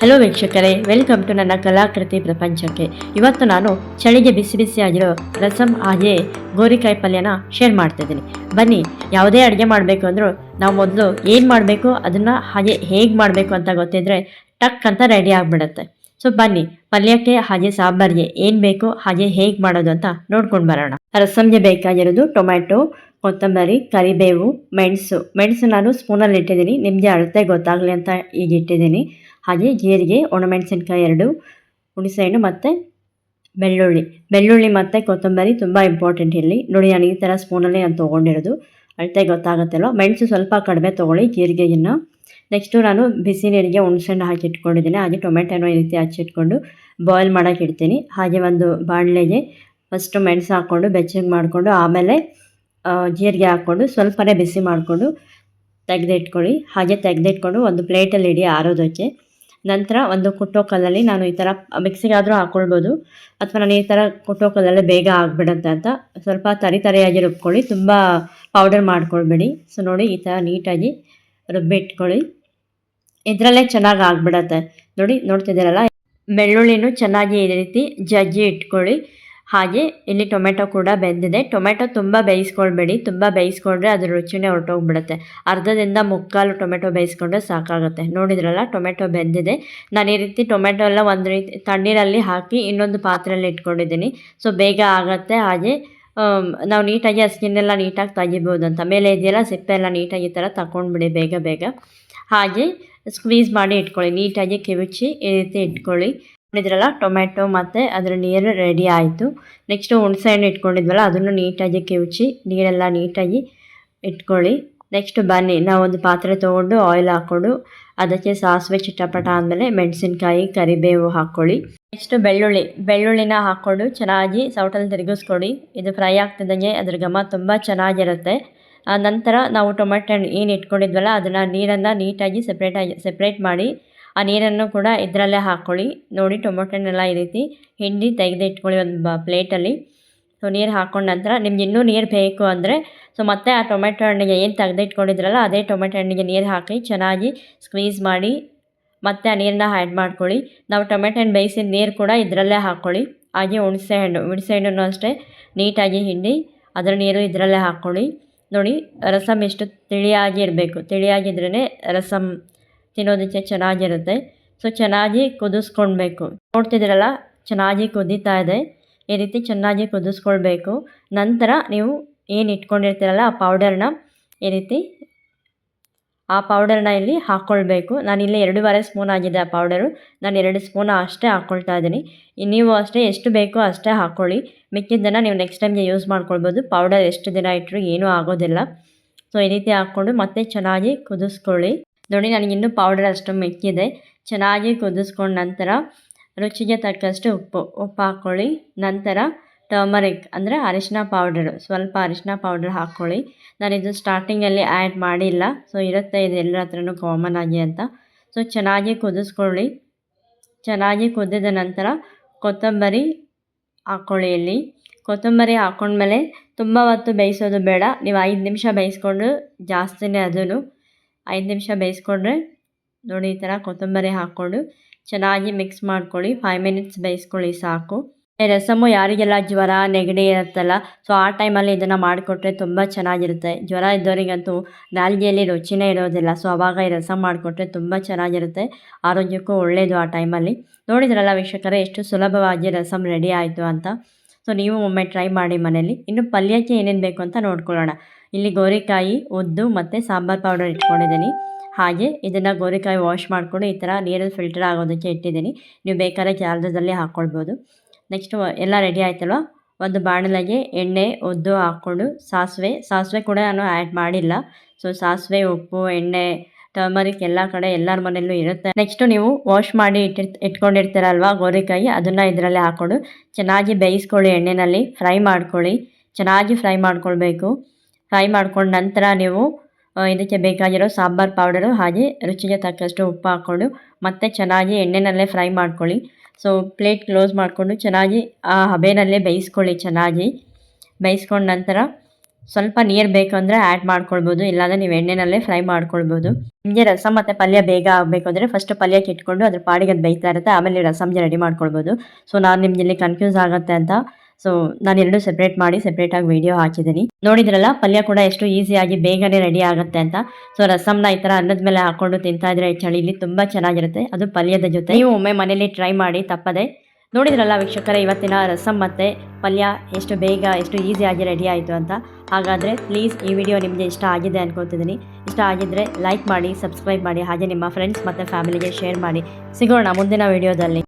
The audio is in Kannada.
ಹಲೋ ವೀಕ್ಷಕರೇ ವೆಲ್ಕಮ್ ಟು ನನ್ನ ಕಲಾಕೃತಿ ಪ್ರಪಂಚಕ್ಕೆ. ಇವತ್ತು ನಾನು ಚಳಿಗೆ ಬಿಸಿ ಬಿಸಿಯಾಗಿರೋ ರಸಂ ಹಾಗೆ ಗೋರಿಕಾಯಿ ಪಲ್ಯನ ಶೇರ್ ಮಾಡ್ತಿದ್ದೀನಿ ಬನ್ನಿ, ಯಾವುದೇ ಅಡುಗೆ ಮಾಡಬೇಕು ಅಂದರೂ ನಾವು ಮೊದಲು ಏನು ಮಾಡಬೇಕು, ಅದನ್ನು ಹಾಗೆ ಹೇಗೆ ಮಾಡಬೇಕು ಅಂತ ಗೊತ್ತಿದ್ರೆ ಟಕ್ ಅಂತ ರೆಡಿ ಆಗಿಬಿಡುತ್ತೆ. ಸೊ ಬನ್ನಿ, ಪಲ್ಯಕ್ಕೆ ಹಾಗೆ ಸಾಂಬಾರಿಗೆ ಏನು ಬೇಕು, ಹಾಗೆ ಹೇಗೆ ಮಾಡೋದು ಅಂತ ನೋಡ್ಕೊಂಡು ಬರೋಣ. ರಸಮ್ಗೆ ಬೇಕಾಗಿರೋದು ಟೊಮ್ಯಾಟೊ, ಕೊತ್ತಂಬರಿ, ಕರಿಬೇವು, ಮೆಣಸು. ಮೆಣಸು ನಾನು ಸ್ಪೂನಲ್ಲಿ ಇಟ್ಟಿದ್ದೀನಿ. ನಿಮಗೆ ಅಳತೆ ಗೊತ್ತಾಗಲಿ ಅಂತ ಈಗ ಇಟ್ಟಿದ್ದೀನಿ. ಹಾಗೆ ಜೀರಿಗೆ, ಒಣಮೆಣಸಿನ್ಕಾಯಿ ಎರಡು, ಹುಣಸೆಹಣ್ಣು ಮತ್ತು ಬೆಳ್ಳುಳ್ಳಿ. ಬೆಳ್ಳುಳ್ಳಿ ಮತ್ತು ಕೊತ್ತಂಬರಿ ತುಂಬ ಇಂಪಾರ್ಟೆಂಟ್ ಇಲ್ಲಿ. ನೋಡಿ ನಾನು ಈ ಥರ ಸ್ಪೂನಲ್ಲಿ ನಾನು ತೊಗೊಂಡಿರೋದು. ಅಳತೆ ಗೊತ್ತಾಗುತ್ತಲ್ಲೋ ಮೆಣಸು ಸ್ವಲ್ಪ ಕಡಿಮೆ ತೊಗೊಳ್ಳಿ ಜೀರಿಗೆಯನ್ನು. ನೆಕ್ಸ್ಟು ನಾನು ಬಿಸಿ ನೀರಿಗೆ ಹುಣಸೆಹಣ್ಣು ಹಾಕಿ ಇಟ್ಕೊಂಡಿದ್ದೀನಿ. ಹಾಗೆ ಟೊಮೆಟೊನೂ ಈ ರೀತಿ ಹಚ್ಚಿಟ್ಕೊಂಡು ಬಾಯ್ಲ್ ಮಾಡೋಕೆ ಇಡ್ತೀನಿ. ಹಾಗೆ ಒಂದು ಬಾಣಲೆಗೆ ಫಸ್ಟು ಮೆಣಸು ಹಾಕ್ಕೊಂಡು ಬೆಚ್ಚಗೆ ಮಾಡಿಕೊಂಡು ಆಮೇಲೆ ಜೀರಿಗೆ ಹಾಕ್ಕೊಂಡು ಸ್ವಲ್ಪನೇ ಬಿಸಿ ಮಾಡಿಕೊಂಡು ತೆಗೆದಿಟ್ಕೊಳ್ಳಿ. ಹಾಗೆ ತೆಗೆದಿಟ್ಕೊಂಡು ಒಂದು ಪ್ಲೇಟಲ್ಲಿ ಇಡಿ ಆರೋದಕ್ಕೆ. ನಂತರ ಒಂದು ಕುಟ್ಟೋ ಕಲ್ಲಲ್ಲಿ ನಾನು ಈ ಥರ ಮಿಕ್ಸಿಗಾದರೂ ಹಾಕ್ಕೊಳ್ಬೋದು ಅಥವಾ ನಾನು ಈ ಥರ ಕುಟ್ಟೋ ಕಲ್ಲಲ್ಲೇ ಬೇಗ ಆಗಿಬಿಡುತ್ತೆ ಅಂತ. ಸ್ವಲ್ಪ ತರಿ ತರಿಯಾಗಿ ರುಬ್ಕೊಳ್ಳಿ. ತುಂಬ ಪೌಡರ್ ಮಾಡ್ಕೊಳ್ಬೇಡಿ. ಸೊ ನೋಡಿ ಈ ಥರ ನೀಟಾಗಿ ರುಬ್ಬಿಟ್ಕೊಳ್ಳಿ. ಇದರಲ್ಲೇ ಚೆನ್ನಾಗಿ ಆಗಿಬಿಡತ್ತೆ. ನೋಡಿ ನೋಡ್ತಿದ್ದೀರಲ್ಲ? ಬೆಳ್ಳುಳ್ಳಿನೂ ಚೆನ್ನಾಗಿ ಈ ರೀತಿ ಜಜ್ಜಿ ಇಟ್ಕೊಳ್ಳಿ. ಹಾಗೆ ಇಲ್ಲಿ ಟೊಮೆಟೊ ಕೂಡ ಬೆಂದಿದೆ. ಟೊಮೆಟೊ ತುಂಬ ಬೇಯಿಸ್ಕೊಳ್ಬೇಡಿ. ತುಂಬ ಬೇಯಿಸ್ಕೊಂಡ್ರೆ ಅದ್ರ ರುಚಿನೇ ಹೊರಟೋಗ್ಬಿಡುತ್ತೆ. ಅರ್ಧದಿಂದ ಮುಕ್ಕಾಲು ಟೊಮೆಟೊ ಬೇಯಿಸ್ಕೊಂಡ್ರೆ ಸಾಕಾಗುತ್ತೆ. ನೋಡಿದ್ರಲ್ಲ, ಟೊಮೆಟೊ ಬೆಂದಿದೆ. ನಾನು ಈ ರೀತಿ ಟೊಮೆಟೊ ಎಲ್ಲ ಒಂದು ರೀತಿ ತಣ್ಣೀರಲ್ಲಿ ಹಾಕಿ ಇನ್ನೊಂದು ಪಾತ್ರೆಯಲ್ಲಿ ಇಟ್ಕೊಂಡಿದ್ದೀನಿ. ಸೊ, ಬೇಗ ಆಗುತ್ತೆ. ಹಾಗೆ ನಾವು ನೀಟಾಗಿ ಆ ಸ್ಕಿನ್ನೆಲ್ಲ ನೀಟಾಗಿ ತೆಗಿಬೋದು ಅಂತ. ಮೇಲೆ ಇದೆಯಲ್ಲ, ಸಿಪ್ಪೆ ಎಲ್ಲ ನೀಟಾಗಿ ಈ ಥರ ತಗೊಂಡ್ಬಿಡಿ ಬೇಗ ಬೇಗ. ಹಾಗೆ ಸ್ಕ್ವೀಸ್ ಮಾಡಿ ಇಟ್ಕೊಳ್ಳಿ. ನೀಟಾಗಿ ಕಿವುಚಿ ಈ ರೀತಿ ಇಟ್ಕೊಳ್ಳಿ. ನೋಡಿದ್ರಲ್ಲ ಟೊಮೆಟೊ ಮತ್ತು ಅದರ ನೀರು ರೆಡಿ ಆಯಿತು. ನೆಕ್ಸ್ಟು ಹುಣಸೆಹಣ್ಣು ಇಟ್ಕೊಂಡಿದ್ವಲ್ಲ, ಅದನ್ನು ನೀಟಾಗಿ ಕಿವುಚಿ, ನೀರೆಲ್ಲ ನೀಟಾಗಿ ಇಟ್ಕೊಳ್ಳಿ. ನೆಕ್ಸ್ಟ್ ಬನ್ನಿ, ನಾವೊಂದು ಪಾತ್ರೆ ತೊಗೊಂಡು ಆಯಿಲ್ ಹಾಕ್ಕೊಂಡು ಅದಕ್ಕೆ ಸಾಸಿವೆ ಚಿಟಪಟ ಆದಮೇಲೆ ಮೆಣಸಿನ್ಕಾಯಿ, ಕರಿಬೇವು ಹಾಕ್ಕೊಳ್ಳಿ. ನೆಕ್ಸ್ಟ್ ಬೆಳ್ಳುಳ್ಳಿ, ಬೆಳ್ಳುಳ್ಳಿನ ಹಾಕ್ಕೊಂಡು ಚೆನ್ನಾಗಿ ಸೌಟಲ್ಲಿ ತಿರುಗಿಸ್ಕೊಡಿ ಇದು ಫ್ರೈ ಆಗ್ತಿದ್ದಂಗೆ ಅದ್ರ ಘಮ ತುಂಬ ಚೆನ್ನಾಗಿರುತ್ತೆ. ಆ ನಂತರ ನಾವು ಟೊಮೆಟೊ ಹಣ್ಣು ಏನು ಇಟ್ಕೊಂಡಿದ್ವಲ್ಲ, ಅದನ್ನು ನೀರನ್ನು ನೀಟಾಗಿ ಸಪ್ರೇಟಾಗಿ ಸಪ್ರೇಟ್ ಮಾಡಿ ಆ ನೀರನ್ನು ಕೂಡ ಇದರಲ್ಲೇ ಹಾಕ್ಕೊಳ್ಳಿ ನೋಡಿ ಟೊಮೊಟೊ ಹಣ್ಣೆಲ್ಲ ಈ ರೀತಿ ಹಿಂಡಿ ತೆಗೆದು ಇಟ್ಕೊಳ್ಳಿ ಒಂದು ಬ ಪ್ಲೇಟಲ್ಲಿ. ಸೊ, ನೀರು ಹಾಕ್ಕೊಂಡ ನಂತರ ನಿಮ್ಗೆ ಇನ್ನೂ ನೀರು ಬೇಕು ಅಂದರೆ, ಸೊ, ಮತ್ತೆ ಆ ಟೊಮೆಟೊ ಹಣ್ಣಿಗೆ ಏನು ತೆಗೆದು ಇಟ್ಕೊಂಡಿದ್ರಲ್ಲ ಅದೇ ಟೊಮೆಟೊ ಹಣ್ಣಿಗೆ ನೀರು ಹಾಕಿ ಚೆನ್ನಾಗಿ ಸ್ಕ್ವೀಸ್ ಮಾಡಿ, ಮತ್ತೆ ಆ ನೀರನ್ನ ಆ್ಯಡ್ ಮಾಡ್ಕೊಳ್ಳಿ. ನಾವು ಟೊಮೆಟೊ ಹಣ್ಣು ಬೇಯಿಸಿದ ನೀರು ಕೂಡ ಇದರಲ್ಲೇ ಹಾಕ್ಕೊಳ್ಳಿ ಹಾಗೆ ಹುಣಸೆ ಹಣ್ಣು, ಹುಣಸೆ ಹಣ್ಣನ್ನು ಅಷ್ಟೇ ನೀಟಾಗಿ ಹಿಂಡಿ ಅದರ ನೀರು ಇದರಲ್ಲೇ ಹಾಕ್ಕೊಳ್ಳಿ ನೋಡಿ ರಸಮ್ ಎಷ್ಟು ತಿಳಿಯಾಗಿ ಇರಬೇಕು. ತಿಳಿಯಾಗಿದ್ರೇ ರಸಮ್ ತಿನ್ನೋದಕ್ಕೆ ಚೆನ್ನಾಗಿರುತ್ತೆ. ಸೊ ಚೆನ್ನಾಗಿ ಕುದಿಸ್ಕೊಳ್ಬೇಕು. ನೋಡ್ತಿದ್ದೀರಲ್ಲ, ಚೆನ್ನಾಗಿ ಕುದೀತಾ ಇದೆ. ಈ ರೀತಿ ಚೆನ್ನಾಗಿ ಕುದಿಸ್ಕೊಳ್ಬೇಕು. ನಂತರ ನೀವು ಏನು ಇಟ್ಕೊಂಡಿರ್ತೀರಲ್ಲ, ಆ ಪೌಡರ್ನ ಈ ರೀತಿ ಆ ಪೌಡರ್ನ ಇಲ್ಲಿ ಹಾಕ್ಕೊಳ್ಬೇಕು ನಾನಿಲ್ಲಿ ಎರಡೂವರೆ ಸ್ಪೂನ್ ಆಗಿದೆ ಆ ಪೌಡರು ನಾನು ಎರಡು ಸ್ಪೂನ್ ಅಷ್ಟೇ ಹಾಕ್ಕೊಳ್ತಾ ಇದ್ದೀನಿ. ನೀವು ಅಷ್ಟೇ ಎಷ್ಟು ಬೇಕೋ ಅಷ್ಟೇ ಹಾಕ್ಕೊಳ್ಳಿ ಮಿಕ್ಕಿದ್ದನ್ನು ನೀವು ನೆಕ್ಸ್ಟ್ ಟೈಮ್ಗೆ ಯೂಸ್ ಮಾಡ್ಕೊಳ್ಬೋದು. ಪೌಡರ್ ಎಷ್ಟು ದಿನ ಇಟ್ಟರು ಏನೂ ಆಗೋದಿಲ್ಲ. ಸೊ ಈ ರೀತಿ ಹಾಕ್ಕೊಂಡು ಮತ್ತೆ ಚೆನ್ನಾಗಿ ಕುದಿಸ್ಕೊಳ್ಳಿ. ನೋಡಿ ನನಗಿನ್ನೂ ಪೌಡರ್ ಅಷ್ಟು ಮೆಕ್ಕಿದೆ. ಚೆನ್ನಾಗಿ ಕುದಿಸ್ಕೊಂಡ ನಂತರ ರುಚಿಗೆ ತಕ್ಕಷ್ಟು ಉಪ್ಪು ಉಪ್ಪು ಹಾಕ್ಕೊಳ್ಳಿ ನಂತರ ಟರ್ಮರಿಕ್ ಅಂದರೆ ಅರಿಶಿನ ಪೌಡರು ಸ್ವಲ್ಪ ಅರಿಶಿನ ಪೌಡರ್ ಹಾಕ್ಕೊಳ್ಳಿ ನಾನಿದು ಸ್ಟಾರ್ಟಿಂಗಲ್ಲಿ ಆ್ಯಡ್ ಮಾಡಿಲ್ಲ ಸೊ ಇರುತ್ತೆ, ಇದು ಎಲ್ಲರ ಹತ್ರನೂ ಕಾಮನ್ ಆಗಿ ಅಂತ. ಸೊ ಚೆನ್ನಾಗಿ ಕುದಿಸ್ಕೊಳ್ಳಿ. ಚೆನ್ನಾಗಿ ಕುದ್ದಿದ ನಂತರ ಕೊತ್ತಂಬರಿ ಹಾಕ್ಕೊಳ್ಳಿ ಇಲ್ಲಿ. ಕೊತ್ತಂಬರಿ ಹಾಕ್ಕೊಂಡ್ಮೇಲೆ ತುಂಬ ಹೊತ್ತು ಬೇಯಿಸೋದು ಬೇಡ. ನೀವು ಐದು ನಿಮಿಷ ಬೇಯಿಸ್ಕೊಂಡು ಜಾಸ್ತಿನೇ ಅದೂ ಐದು ನಿಮಿಷ ಬೇಯಿಸ್ಕೊಂಡ್ರೆ ನೋಡಿ ಈ ಥರ ಕೊತ್ತಂಬರಿ ಹಾಕ್ಕೊಂಡು ಚೆನ್ನಾಗಿ ಮಿಕ್ಸ್ ಮಾಡ್ಕೊಳ್ಳಿ. ಫೈವ್ ಮಿನಿಟ್ಸ್ ಬೇಯಿಸ್ಕೊಳ್ಳಿ ಸಾಕು. ಈ ರಸಮು ಯಾರಿಗೆಲ್ಲ ಜ್ವರ, ನೆಗಡಿ ಇರುತ್ತಲ್ಲ ಸೊ ಆ ಟೈಮಲ್ಲಿ ಇದನ್ನು ಮಾಡಿಕೊಟ್ರೆ ತುಂಬ ಚೆನ್ನಾಗಿರುತ್ತೆ. ಜ್ವರ ಇದ್ದವರಿಗಂತೂ ನಾಲ್ಗೆಯಲ್ಲಿ ರುಚಿನೇ ಇರೋದಿಲ್ಲ ಸೊ ಅವಾಗ ಈ ರಸಮ್ ಮಾಡಿಕೊಟ್ರೆ ತುಂಬ ಚೆನ್ನಾಗಿರುತ್ತೆ. ಆರೋಗ್ಯಕ್ಕೂ ಒಳ್ಳೆಯದು ಆ ಟೈಮಲ್ಲಿ ನೋಡಿದ್ರಲ್ಲ ವೀಕ್ಷಕರೇ, ಎಷ್ಟು ಸುಲಭವಾಗಿ ರಸಮ್ ರೆಡಿ ಆಯಿತು ಅಂತ. ಸೊ ನೀವು ಒಮ್ಮೆ ಟ್ರೈ ಮಾಡಿ ಮನೇಲಿ ಇನ್ನು ಪಲ್ಯಕ್ಕೆ ಏನೇನು ಬೇಕು ಅಂತ ನೋಡ್ಕೊಳ್ಳೋಣ. ಇಲ್ಲಿ ಗೋರಿಕಾಯಿ, ಉದ್ದು ಮತ್ತು ಸಾಂಬಾರು ಪೌಡರ್ ಇಟ್ಕೊಂಡಿದ್ದೀನಿ. ಹಾಗೆ ಇದನ್ನು ಗೋರಿಕಾಯಿ ವಾಶ್ ಮಾಡಿಕೊಂಡು ಈ ಥರ ನೀರಲ್ಲಿ ಫಿಲ್ಟರ್ ಆಗೋದಕ್ಕೆ ಇಟ್ಟಿದ್ದೀನಿ. ನೀವು ಬೇಕಾದ್ರೆ ಜಾಲದಲ್ಲಿ ಹಾಕ್ಕೊಳ್ಬೋದು ನೆಕ್ಸ್ಟು ಎಲ್ಲ ರೆಡಿ ಆಯ್ತಲ್ವ? ಒಂದು ಬಾಣಲೆಗೆ ಎಣ್ಣೆ, ಉದ್ದು ಹಾಕ್ಕೊಂಡು ಸಾಸಿವೆ ಸಾಸಿವೆ ಕೂಡ ನಾನು ಆ್ಯಡ್ ಮಾಡಿಲ್ಲ. ಸೊ ಸಾಸಿವೆ, ಉಪ್ಪು, ಎಣ್ಣೆ ಟರ್ಮರಿಕ್ ಎಲ್ಲ ಕಡೆ ಎಲ್ಲರ ಮನೆಯಲ್ಲೂ ಇರುತ್ತೆ. ನೆಕ್ಸ್ಟು ನೀವು ವಾಶ್ ಮಾಡಿ ಇಟ್ಟಿರ್, ಇಟ್ಕೊಂಡಿರ್ತೀರಲ್ವ ಗೋರಿಕಾಯಿ? ಅದನ್ನು ಇದರಲ್ಲಿ ಹಾಕ್ಕೊಂಡು ಚೆನ್ನಾಗಿ ಬೇಯಿಸ್ಕೊಳ್ಳಿ ಎಣ್ಣೆಯಲ್ಲಿ ಫ್ರೈ ಮಾಡ್ಕೊಳ್ಳಿ. ಚೆನ್ನಾಗಿ ಫ್ರೈ ಮಾಡ್ಕೊಳ್ಬೇಕು. ಫ್ರೈ ಮಾಡ್ಕೊಂಡ ನಂತರ ನೀವು ಇದಕ್ಕೆ ಬೇಕಾಗಿರೋ ಸಾಂಬಾರು ಪೌಡರು ಹಾಗೆ ರುಚಿಗೆ ತಕ್ಕಷ್ಟು ಉಪ್ಪು ಹಾಕ್ಕೊಂಡು ಮತ್ತೆ ಚೆನ್ನಾಗಿ ಎಣ್ಣೆನಲ್ಲೇ ಫ್ರೈ ಮಾಡ್ಕೊಳ್ಳಿ. ಸೊ ಪ್ಲೇಟ್ ಕ್ಲೋಸ್ ಮಾಡಿಕೊಂಡು ಚೆನ್ನಾಗಿ, ಆ ಹಬೆನಲ್ಲೇ ಬೇಯಿಸ್ಕೊಳ್ಳಿ ಚೆನ್ನಾಗಿ. ಬೇಯಿಸ್ಕೊಂಡ ನಂತರ ಸ್ವಲ್ಪ ನೀರು ಬೇಕು ಅಂದರೆ ಆ್ಯಡ್ ಮಾಡ್ಕೊಳ್ಬೋದು, ಇಲ್ಲಾಂದರೆ ನೀವು ಎಣ್ಣೆನಲ್ಲೇ ಫ್ರೈ ಮಾಡ್ಕೊಳ್ಬೋದು. ನಿಮಗೆ ರಸಂ ಮತ್ತು ಪಲ್ಯ ಬೇಗ ಆಗಬೇಕು ಅಂದರೆ ಫಸ್ಟ್ ಪಲ್ಯಕ್ಕೆ ಇಟ್ಕೊಂಡು ಅದ್ರ ಪಾಡಿಗೆ ಅದು ಬೇಯ್ತಾ ಇರುತ್ತೆ, ಆಮೇಲೆ ರಸಮ್ಗೆ ರೆಡಿ ಮಾಡ್ಕೊಳ್ಬೋದು. ಸೊ ನಾನು ನಿಮ್ಗೆ ಇಲ್ಲಿ ಕನ್ಫ್ಯೂಸ್ ಆಗುತ್ತೆ ಅಂತ ಸೊ ನಾನು ಎರಡು ಸೆಪ್ರೇಟ್ ಮಾಡಿ ಸೆಪ್ರೇಟಾಗಿ ವಿಡಿಯೋ ಹಾಕಿದ್ದೀನಿ. ನೋಡಿದ್ರಲ್ಲ, ಪಲ್ಯ ಕೂಡ ಎಷ್ಟು ಈಸಿಯಾಗಿ ಬೇಗನೆ ರೆಡಿ ಆಗುತ್ತೆ ಅಂತ. ಸೊ ರಸಮ್ನ ಈ ಥರ ಅನ್ನದ ಮೇಲೆ ಹಾಕೊಂಡು ತಿಂತಾ ಇದ್ರೆ ಚಳಿಲಿ ತುಂಬ ಚೆನ್ನಾಗಿರುತ್ತೆ. ಅದು ಪಲ್ಯದ ಜೊತೆ. ನೀವು ಒಮ್ಮೆ ಮನೇಲಿ ಟ್ರೈ ಮಾಡಿ, ತಪ್ಪದೆ. ನೋಡಿದ್ರಲ್ಲ ವೀಕ್ಷಕರೇ, ಇವತ್ತಿನ ರಸಮ್ ಮತ್ತು ಪಲ್ಯ ಎಷ್ಟು ಬೇಗ, ಎಷ್ಟು ಈಸಿಯಾಗಿ ರೆಡಿ ಆಯಿತು ಅಂತ. ಹಾಗಾದರೆ ಪ್ಲೀಸ್ ಈ ವಿಡಿಯೋ ನಿಮಗೆ ಇಷ್ಟ ಆಗಿದೆ ಅನ್ಕೋತಿದ್ದೀನಿ. ಇಷ್ಟ ಆಗಿದ್ದರೆ ಲೈಕ್ ಮಾಡಿ ಸಬ್ಸ್ಕ್ರೈಬ್ ಮಾಡಿ, ಹಾಗೆ ನಿಮ್ಮ ಫ್ರೆಂಡ್ಸ್ ಮತ್ತು ಫ್ಯಾಮಿಲಿಗೆ ಶೇರ್ ಮಾಡಿ. ಸಿಗೋಣ ಮುಂದಿನ ವಿಡಿಯೋದಲ್ಲಿ